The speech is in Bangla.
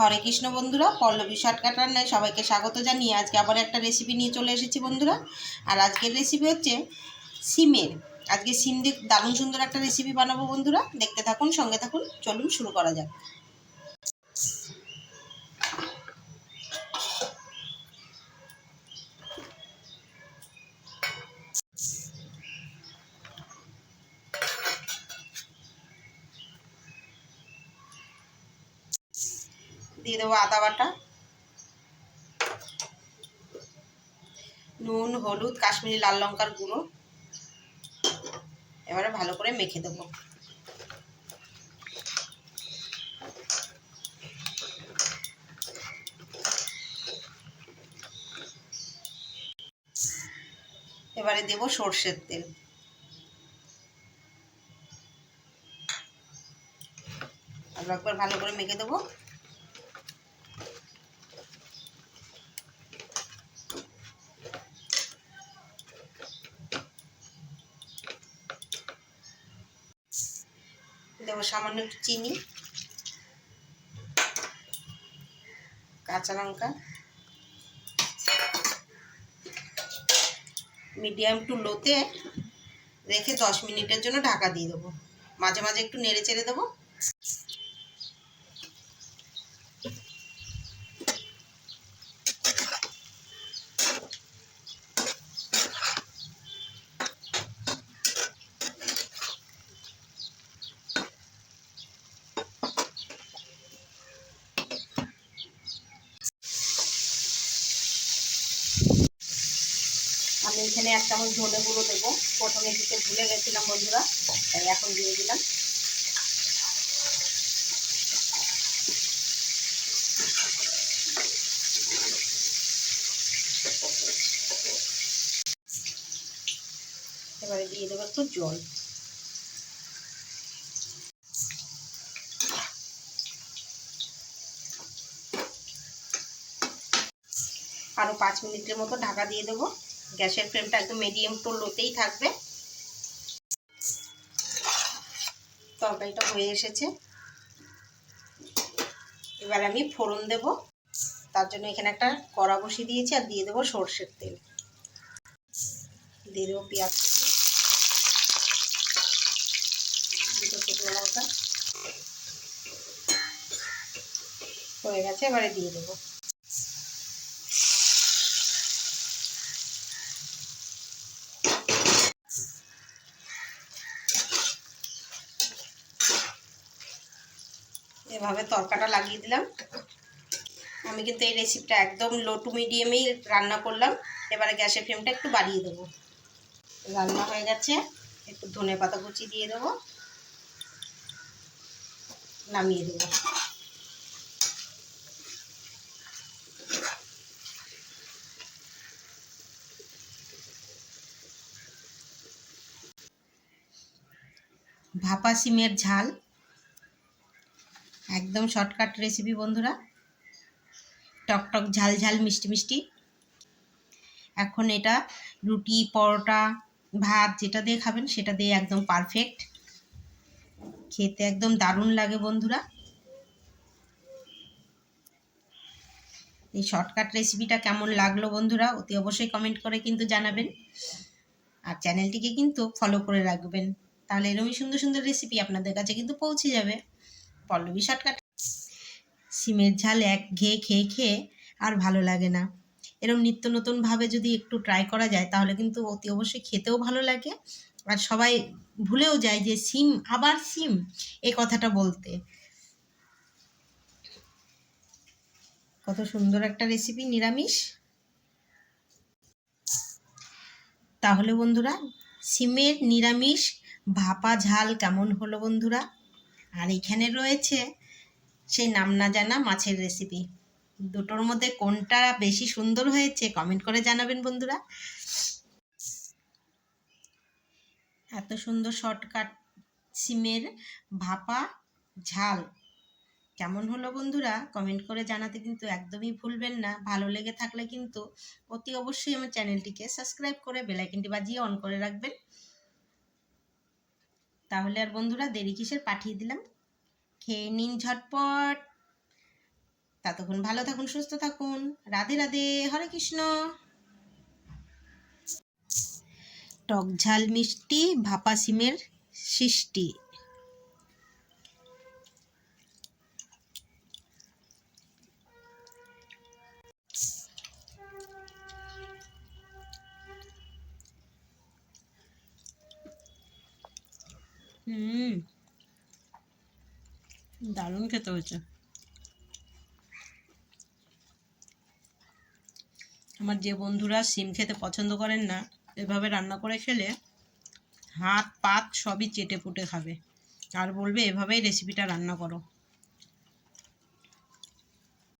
হরে কৃষ্ণ বন্ধুরা, পল্লবী শর্টকাট রান্নায় সবাইকে স্বাগত জানিয়ে আজকে আবার একটা রেসিপি নিয়ে চলে এসেছি বন্ধুরা। আর আজকের রেসিপি হচ্ছে সিমের। আজকে সিম দিয়ে দারুণ সুন্দর একটা রেসিপি বানাবো বন্ধুরা। দেখতে থাকুন, সঙ্গে থাকুন, চলুন শুরু করা যাক। দিয়ে দেবো আদা বাটা। নুন, হলুদ, কাশ্মীরি লাল লঙ্কার গুঁড়ো। এবারে ভালো করে মেখে দেবো। এবারে দেবো সর্ষের তেল। আরও একবার ভালো করে মেখে দেবো। দেবো সামান্য একটু চিনি। কাঁচা লঙ্কা। মিডিয়াম টু লোতে রেখে দশ মিনিটের জন্য ঢাকা দিয়ে দেবো। মাঝে মাঝে একটু নেড়ে চেড়ে দেবো। আমি এখানে এক চামচ ধনে গুঁড়ো দেবো। প্রথমে দিতে ভুলে গেছিলাম বন্ধুরা, তাই এখন দিয়ে দিলাম। এবারে দিয়ে দেবো একটু জল। আরও পাঁচ মিনিটের মতো ঢাকা দিয়ে দেবো। গ্যাসের ফ্লেমটা একদম মিডিয়াম টু লোতেই থাকবে। তরকারিটা হয়ে এসেছে। এবার আমি ফোড়ন দেব। তার জন্য এখানে একটা কড়া বসিয়ে দিয়েছি আর দিয়ে দেবো সর্ষের তেল। দিয়ে দেবো পেঁয়াজ হয়ে গেছে, এবারে দিয়ে দেবো। এভাবে তরকাটা লাগিয়ে দিলাম। আমি কিন্তু এই রেসিপিটা একদম লো টু মিডিয়ামেই রান্না করলাম। এবারে গ্যাসের ফ্লেমটা একটু বাড়িয়ে দেবো। রান্না হয়ে গেছে। একটু ধনে পাতা কুচি দিয়ে দেবো। নামিয়ে দেবো। ভাপা, সিমের ঝাল। একদম শর্টকাট রেসিপি বন্ধুরা। টক টক, ঝাল ঝাল, মিষ্টি মিষ্টি। এখন এটা রুটি, পরোটা, ভাত যেটা দিয়ে খাবেন সেটা দিয়ে একদম পারফেক্ট খেতে একদম দারুণ লাগে বন্ধুরা। এই শর্টকাট রেসিপিটা কেমন লাগল বন্ধুরা, অতি অবশ্যই কমেন্ট করে কিন্তু জানাবেন। আর চ্যানেলটিকে কিন্তু ফলো করে রাখবেন। তাহলে এরকমই সুন্দর সুন্দর রেসিপি আপনাদের কাছে কিন্তু পৌঁছে যাবে। পল্লবী শর্টকাট সিমের ঝাল এক ঘেয়ে খেয়ে খেয়ে আর ভালো লাগে না। এরকম নিত্য নতুনভাবে যদি একটু ট্রাই করা যায়, তাহলে কিন্তু অতি অবশ্যই খেতেও ভালো লাগে। আর সবাই ভুলেও যায় যে সিম আবার সিম এই কথাটা বলতে। কত সুন্দর একটা রেসিপি নিরামিষ। তাহলে বন্ধুরা সিমের নিরামিষ ভাপা ঝাল কেমন হলো বন্ধুরা? আর এখানে রয়েছে সেই নাম না জানা মাছের রেসিপি দুটোর মধ্যে কোনটা বেশি সুন্দর হয়েছে কমেন্ট করে জানাবেন বন্ধুরা। এত সুন্দর শর্টকাট সিমের ভাপা ঝাল। কেমন হলো বন্ধুরা? কমেন্ট করে জানাতে কিন্তু একদমই ভুলবেন না। ভালো লেগে থাকলে কিন্তু অতি অবশ্যই আমার চ্যানেলটিকে সাবস্ক্রাইব করে বেলাইকিনটি বাজিয়ে অন করে রাখবেন। তাহলে আর বন্ধুরা দেরি কিসের? পাঠিয়ে দিলাম। খেয়ে নিন ঝটপট। ততক্ষণ ভালো থাকুন, সুস্থ থাকুন। রাধে রাধে, হরে কৃষ্ণ। টক ঝাল মিষ্টি, ভাপা সিমের সৃষ্টি। হুম। দারুণ খেতে হয়েছে। আমার যে বন্ধুরা সিম খেতে পছন্দ করেন না, এভাবে রান্না করে খেলে হাত, পাত সবই চেটে পুটে খাবে। আর বলবে, এভাবেই রেসিপিটা রান্না করো।